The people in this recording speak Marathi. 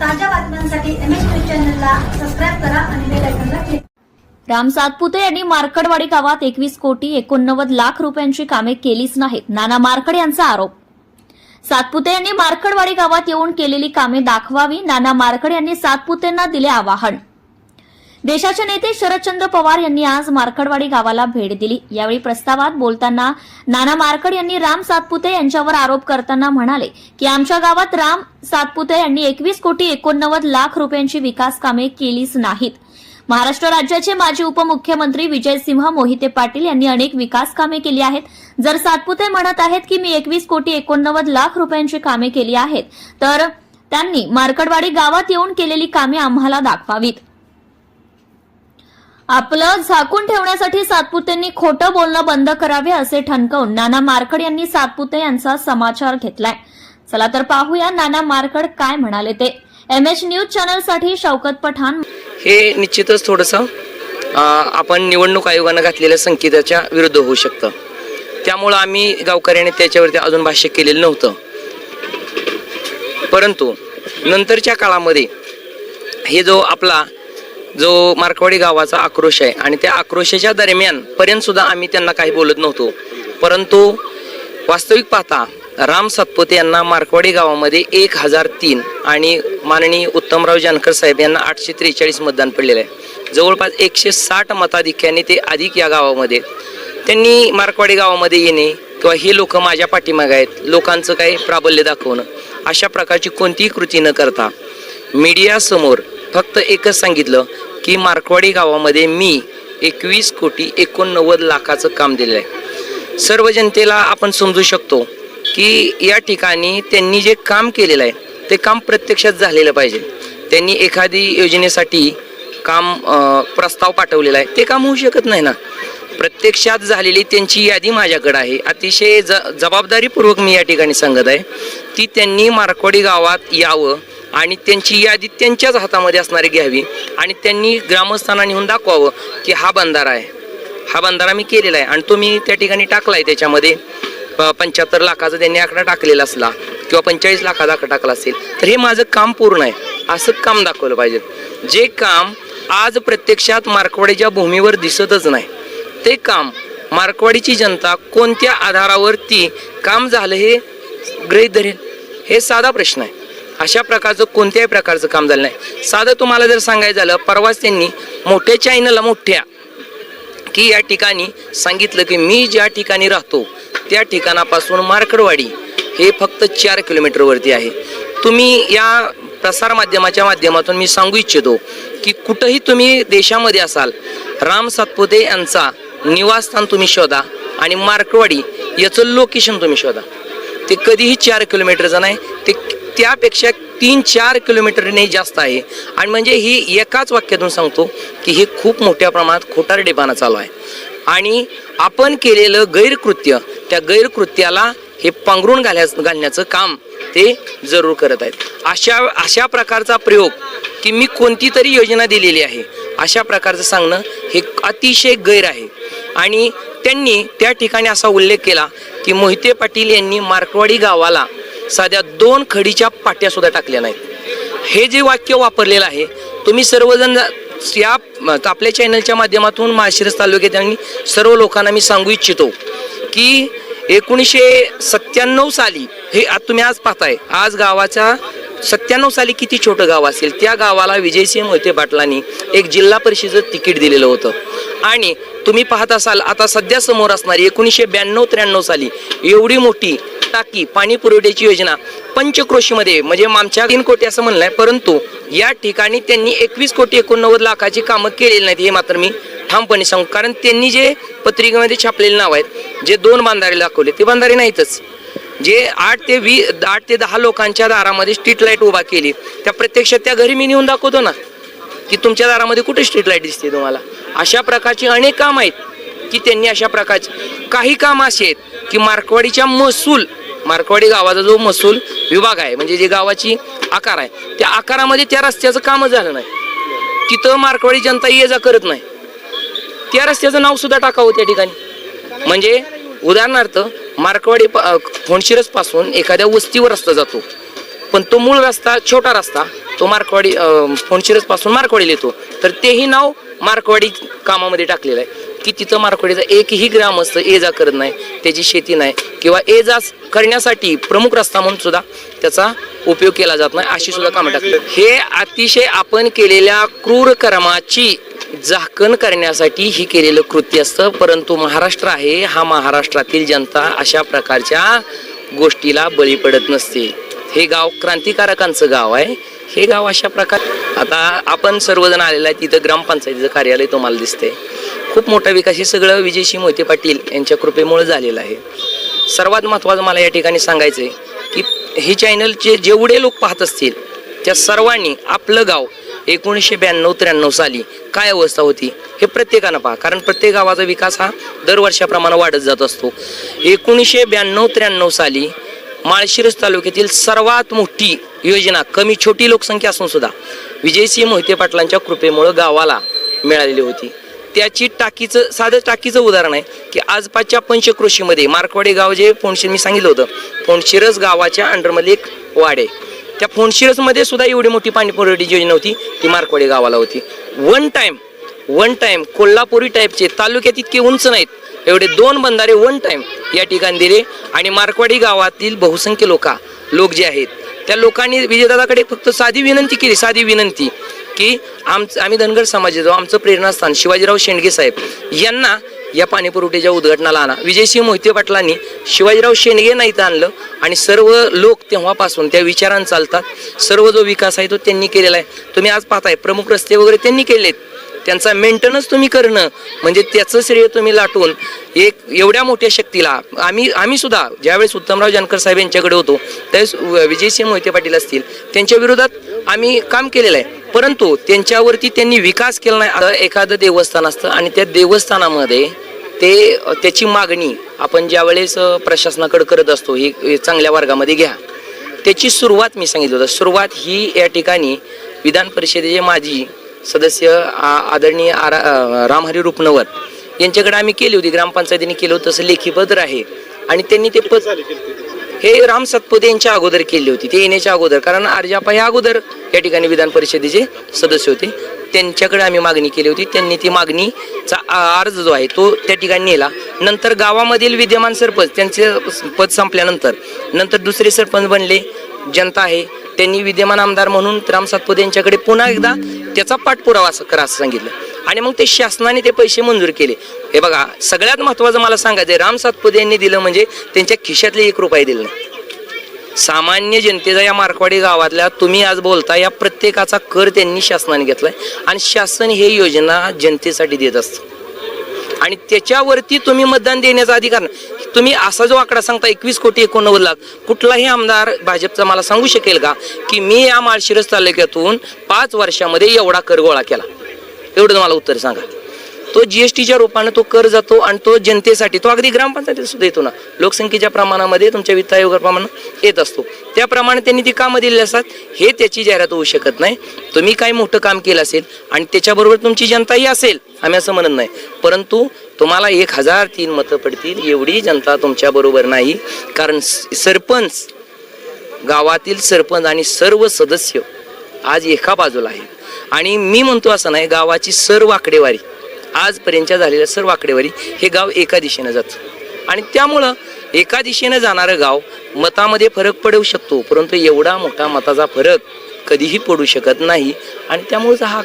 ताज्या बातम्यांसाठी एम न्यूज चॅनलला सबस्क्राईब करा आणि बेल आयकॉनला क्लिक राम सातपुते यांनी मार्कडवाडी गावात एकवीस कोटी एकोणनव्वद लाख रुपयांची कामे केलीच नाहीत नाना मार्कड यांचा आरोप. सातपुते यांनी मार्कडवाडी गावात येऊन केलेली कामे दाखवावी नाना मार्कड यांनी सातपुतेंना दिले आवाहन. देशाचे नेते शरदचंद्र पवार यांनी आज मार्कडवाडी गावाला भेट दिली. यावेळी प्रस्तावात बोलताना नाना मार्कड यांनी राम सातपुते यांच्यावर आरोप करताना म्हणाले की आमच्या गावात राम सातपुते यांनी एकवीस कोटी एकोणनव्वद लाख रुपयांची विकास कामे केलीच नाहीत. महाराष्ट्र राज्याचे माजी उपमुख्यमंत्री विजयसिंह मोहिते पाटील यांनी अनेक विकास कामे केली आहेत. जर सातपुते म्हणत आहेत की मी एकवीस कोटी एकोणनव्वद लाख रुपयांची कामे केली आहेत तर त्यांनी मार्कडवाडी गावात येऊन केलेली कामे आम्हाला दाखवावीत. आपलं झाकून ठेवण्यासाठी सातपुतेंनी खोटं बोलणं बंद करावे असे ठणकावून नाना मारकड यांनी सातपुते यांचा समाचार घेतलाय. चला तर पाहूया नाना मारकड काय म्हणाले ते. एम एच न्यूज चॅनलसाठी शौकत पठाण. हे निश्चितच थोडंसं आपण निवडणूक आयोगानं घातलेल्या संकेताच्या विरुद्ध होऊ शकतं. त्यामुळं आम्ही गावकऱ्याने त्याच्यावरती अजून भाष्य केलेलं नव्हतं. परंतु नंतरच्या काळामध्ये हे जो आपला जो मार्कवाडी गावाचा आक्रोश आहे आणि त्या आक्रोशाच्या दरम्यान पर्यंत सुद्धा आम्ही त्यांना काही बोलत नव्हतो. परंतु वास्तविक पाहता राम सातपुते यांना मार्कवाडी गावामध्ये एक हजार तीन आणि माननीय उत्तमराव जानकर साहेब यांना आठशे त्रेचाळीस मतदान पडलेलं आहे. जवळपास एकशे साठ मताधिक्याने ते अधिक या गावामध्ये. त्यांनी मार्कवाडी गावामध्ये येणे किंवा हे लोक माझ्या पाठीमागे आहेत लोकांचं काही प्राबल्य दाखवणं अशा प्रकारची कोणतीही कृती न करता मीडियासमोर फक्त एकच सांगितलं की मार्कवाडी गावामध्ये मी एकवीस कोटी एकोणनव्वद लाखाचं काम दिलेलं आहे सर्व जनतेला आपण समजू शकतो की या ठिकाणी त्यांनी जे काम केलेलं आहे ते काम प्रत्यक्षात झालेलं पाहिजे. त्यांनी एखादी योजनेसाठी काम प्रस्ताव पाठवलेला आहे ते काम होऊ शकत नाही ना. प्रत्यक्षात झालेली त्यांची यादी माझ्याकडे आहे. अतिशय ज जबाबदारीपूर्वक मी या ठिकाणी सांगत आहे ती त्यांनी मारकवाडी गावात यावं आणि त्यांची यादी त्यांच्याच हातामध्ये असणारी घ्यावी. आणि त्यांनी ग्रामस्थांना नेऊन दाखवावं की हा बंधारा आहे. हा बंधारा मी केलेला आहे. आणि तो मी त्या ठिकाणी टाकला आहे त्याच्यामध्ये पंच्याहत्तर लाखाचा त्यांनी आकडा टाकलेला असला किंवा पंचेचाळीस लाखाचा आकडा टाकला असेल तर हे माझं काम पूर्ण आहे. असं काम दाखवलं पाहिजे. जे काम आज प्रत्यक्षात मार्कवाडीच्या भूमीवर दिसतच नाही. ते काम मार्कवाडीची जनता कोणत्या आधारावरती काम झालं हे गृहीत धरेल? हे साधा प्रश्न आहे. अशा प्रकारचं कोणत्याही प्रकारचं काम झालं नाही. साधं तुम्हाला जर सांगायचं झालं परवाच त्यांनी मोठ्या चायनाला मोठ्या की या ठिकाणी सांगितलं की मी ज्या ठिकाणी राहतो त्या ठिकाणापासून मार्कडवाडी हे फक्त चार किलोमीटरवरती आहे. तुम्ही या प्रसार माध्यमाच्या माध्यमातून मी सांगू इच्छितो की कुठंही तुम्ही देशामध्ये असाल राम सातपुते यांचा निवासस्थान तुम्ही शोधा आणि मार्कवाडी याचं लोकेशन तुम्ही शोधा. ते कधीही चार किलोमीटरचं नाही ते त्यापेक्षा तीन चार किलोमीटरने जास्त आहे. आणि म्हणजे ही एकाच वाक्यातून सांगतो की हे खूप मोठ्या प्रमाणात खोटारडेपणा चालू आहे. आणि आपण केलेलं गैरकृत्य त्या गैरकृत्याला हे पांघरून घाल्या घालण्याचं काम ते जरूर करत आहेत. अशा अशा प्रकारचा प्रयोग की मी कोणती तरी योजना दिलेली आहे अशा प्रकारचं सांगणं हे अतिशय गैर आहे. आणि त्यांनी त्या ठिकाणी असा उल्लेख केला की मोहिते पाटील यांनी मार्कवाडी गावाला साध्या दोन खडीच्या पाट्या सुद्धा टाकल्या नाहीत. हे जे वाक्य वापरलेलं आहे तुम्ही सर्वजण या आपल्या चॅनलच्या माध्यमातून माळशिरस तालुक्यात सर्व लोकांना मी सांगू इच्छितो की एकोणीसशे सत्त्याण्णव साली हे आज तुम्ही आज पाहताय आज गावाच्या सत्त्याण्णव साली किती छोटं गाव असेल त्या गावाला विजयसिंह मोहिते पाटलांनी एक जिल्हा परिषदेचं तिकीट दिलेलं होतं. आणि तुम्ही पाहत असाल आता सध्या समोर असणारी एकोणीसशे ब्याण्णव त्र्याण्णव साली एवढी मोठी टाकी पाणी पुरवठ्याची योजना पंचक्रोशीमध्ये म्हणजे आमच्या तीन कोटी असं म्हणलं आहे परंतु या ठिकाणी त्यांनी एकवीस कोटी एकोणनव्वद लाखाची कामं केलेली नाहीत हे मात्र मी ठामपणे सांगू. कारण त्यांनी जे पत्रिकेमध्ये छापलेले नाव आहेत जे दोन बांधारे दाखवले ते बांधारे नाहीतच. जे आठ ते वी आठ ते दहा लोकांच्या दारामध्ये स्ट्रीट लाइट उभा केली त्या प्रत्यक्षात त्या घरी मी नेऊन दाखवतो ना की तुमच्या दारामध्ये कुठे स्ट्रीट लाइट दिसते तुम्हाला? अशा प्रकारची अनेक काम आहेत की त्यांनी अशा प्रकारचे काही काम असे आहेत की मार्कवाडीच्या महसूल मार्कवाडी गावाचा जो महसूल विभाग आहे म्हणजे जे गावाची आकार आहे त्या आकारामध्ये त्या रस्त्याचं कामच झालं नाही. तिथं मार्कवाडी जनता ये जा करत नाही. त्या रस्त्याचं नाव सुद्धा टाकावं त्या ठिकाणी. म्हणजे उदाहरणार्थ मार्कवाडी फोणशिरसपासून एखाद्या वस्तीवर रस्ता जातो. पण तो मूळ रस्ता छोटा रस्ता तो मार्कवाडी फोणशिरसपासून मार्कवाडीला येतो. तर तेही नाव मार्कवाडी कामामध्ये टाकलेलं आहे. की तिथं मार्कवाडीचा एकही ग्रामस्थ ये जा करत नाही त्याची शेती नाही. किंवा ये जा करण्यासाठी प्रमुख रस्ता म्हणून सुद्धा त्याचा उपयोग केला जात नाही अशी सुद्धा कामं टाकली. हे अतिशय आपण केलेल्या क्रूर कर्माची झाकण करण्यासाठी ही केलेलं कृत्य असतं. परंतु महाराष्ट्र आहे हा महाराष्ट्रातील जनता अशा प्रकारच्या गोष्टीला बळी पडत नसते. हे गाव क्रांतिकारकांचं गाव आहे. हे गाव अशा प्रकार आता आपण सर्वजण आलेलं आहे तिथं ग्रामपंचायतीचं कार्यालय तुम्हाला दिसते खूप मोठा विकास हे सगळं विजयशी मोहिते पाटील यांच्या कृपेमुळे झालेलं आहे. सर्वात महत्त्वाचं मला या ठिकाणी सांगायचं आहे की हे चॅनलचे जेवढे लोक पाहत असतील त्या सर्वांनी आपलं गाव एकोणीसशे ब्याण्णव त्र्याण्णव साली काय अवस्था होती हे प्रत्येकानं पहा. कारण प्रत्येक गावाचा विकास हा दरवर्षाप्रमाणे वाढत जात असतो. एकोणीसशे ब्याण्णव त्र्याण्णव साली माळशिरस तालुक्यातील सर्वात मोठी योजना कमी छोटी लोकसंख्या असून सुद्धा विजयसिंह मोहिते पाटलांच्या कृपेमुळं गावाला मिळालेली होती. त्याची टाकीचं साधं टाकीचं उदाहरण आहे की आजपासच्या पंचकृषीमध्ये मार्कवाडी गाव जे फोनशिर मी सांगितलं होतं फोणशिरस गावाच्या अंडरमध्ये एक वाड. आहे त्या फोणशिरसमध्ये सुद्धा एवढी मोठी पाणीपुरवठी योजना होती ती मार्कवाडी गावाला होती. One time one time Kolhapuri टाईपचे तालुक्यात इतके उंच नाहीत एवढे दोन बंधारे वन टाईम या ठिकाणी दिले आणि मार्कवाडी गावातील बहुसंख्य लोका लोक जे आहेत त्या लोकांनी विजयदादाकडे फक्त साधी विनंती केली साधी विनंती. की आमचं आम्ही धनगर समाजाचं आमचं प्रेरणास्थान शिवाजीराव शेंडगे साहेब यांना या पाणी पुरवठ्याच्या उद्घाटनाला आणा. विजयसिंह मोहिते पाटलांनी शिवाजीराव शेंडगे नाही तर आणलं आणि सर्व लोक तेव्हापासून त्या विचारांनी चालतात. सर्व जो विकास आहे तो त्यांनी केलेला आहे. तुम्ही आज पाहताय प्रमुख रस्ते वगैरे त्यांनी केले आहेत त्यांचा मेंटेनन्स तुम्ही करणं म्हणजे त्याचं श्रेय तुम्ही लाटून एक एवढ्या मोठ्या शक्तीला आम्ही आम्ही सुद्धा ज्यावेळेस उत्तमराव जानकर साहेब यांच्याकडे होतो त्यावेळेस विजयसिंह मोहिते पाटील असतील त्यांच्या विरोधात आम्ही काम केलेलं आहे. परंतु त्यांच्यावरती त्यांनी विकास केला नाही. एखादं देवस्थान असतं आणि त्या देवस्थानामध्ये ते त्याची मागणी आपण ज्या वेळेस प्रशासनाकडे करत असतो ही ही चांगल्या वर्गामध्ये घ्या. त्याची सुरुवात मी सांगितलं होतं. सुरुवात ही या ठिकाणी विधान परिषदेचे माजी सदस्य आ- आदरणीय आरा रामहरी रुपनवर यांच्याकडे आम्ही केली होती ग्रामपंचायतीने केलं होतं तसं लेखी पत्र आहे. आणि त्यांनी ते पद हे राम सतपुते यांच्या अगोदर केली होती ते येण्याच्या अगोदर. कारण आरजापा या अगोदर या ठिकाणी विधान परिषदेचे सदस्य होते. त्यांच्याकडे आम्ही मागणी केली होती त्यांनी ती मागणीचा अर्ज जो आहे तो त्या ठिकाणी नेला. नंतर गावामधील विद्यमान सरपंच त्यांचे पद संपल्यानंतर नंतर दुसरे सरपंच बनले जनता आहे. त्यांनी विद्यमान आमदार म्हणून राम सातपुते यांच्याकडे पुन्हा एकदा त्याचा पाठपुरावा करा असं सांगितलं. आणि मग ते शासनाने ते पैसे मंजूर केले. हे बघा सगळ्यात महत्वाचं मला सांगायचं राम सातपुते यांनी दिलं म्हणजे त्यांच्या खिशातले एक रुपये दिले नाही. सामान्य जनतेचा या मार्कवाडी गावातल्या तुम्ही आज बोलता या प्रत्येकाचा कर त्यांनी शासनाने घेतलाय. आणि शासन हे योजना जनतेसाठी देत असतं. आणि त्याच्यावरती तुम्ही मतदान देण्याचा अधिकार नाही. तुम्ही असा जो आकडा सांगता एकवीस कोटी एकोणनव्वद लाख कुठलाही आमदार भाजपचा मला सांगू शकेल का की मी या माळशिरस तालुक्यातून पाच वर्षामध्ये एवढा कर गोळा केला? एवढं मला उत्तर सांगा. तो जीएसटीच्या रूपाने तो कर जातो आणि तो जनतेसाठी तो अगदी ग्रामपंचायतीत सुद्धा येतो ना. लोकसंख्येच्या प्रमाणामध्ये तुमच्या वित्त आयोगाप्रमाणे येत असतो. त्याप्रमाणे त्यांनी ती कामं दिलेली असतात. हे त्याची जाहिरात होऊ शकत नाही. तुम्ही काही मोठं काम केलं असेल आणि त्याच्याबरोबर तुमची जनताही असेल आम्ही असं म्हणत नाही. परंतु तुम्हाला एक हजार तीन मतं पडतील. एवढी जनता तुमच्या बरोबर नाही. कारण स- सरपंच गावातील सरपंच आणि सर्व सदस्य आज एका बाजूला आहे आणि मी म्हणतो असं नाही गावाची सर्व आकडेवारी आजपर्यंतच्या झालेल्या सर्व आकडेवारी हे गाव एका दिशेनं जातं. आणि त्यामुळं एका दिशेनं जाणारं गाव मतामध्ये फरक पडू शकतो. परंतु एवढा मोठा मताचा फरक कधीही पडू शकत नाही. आणि त्यामुळेच हा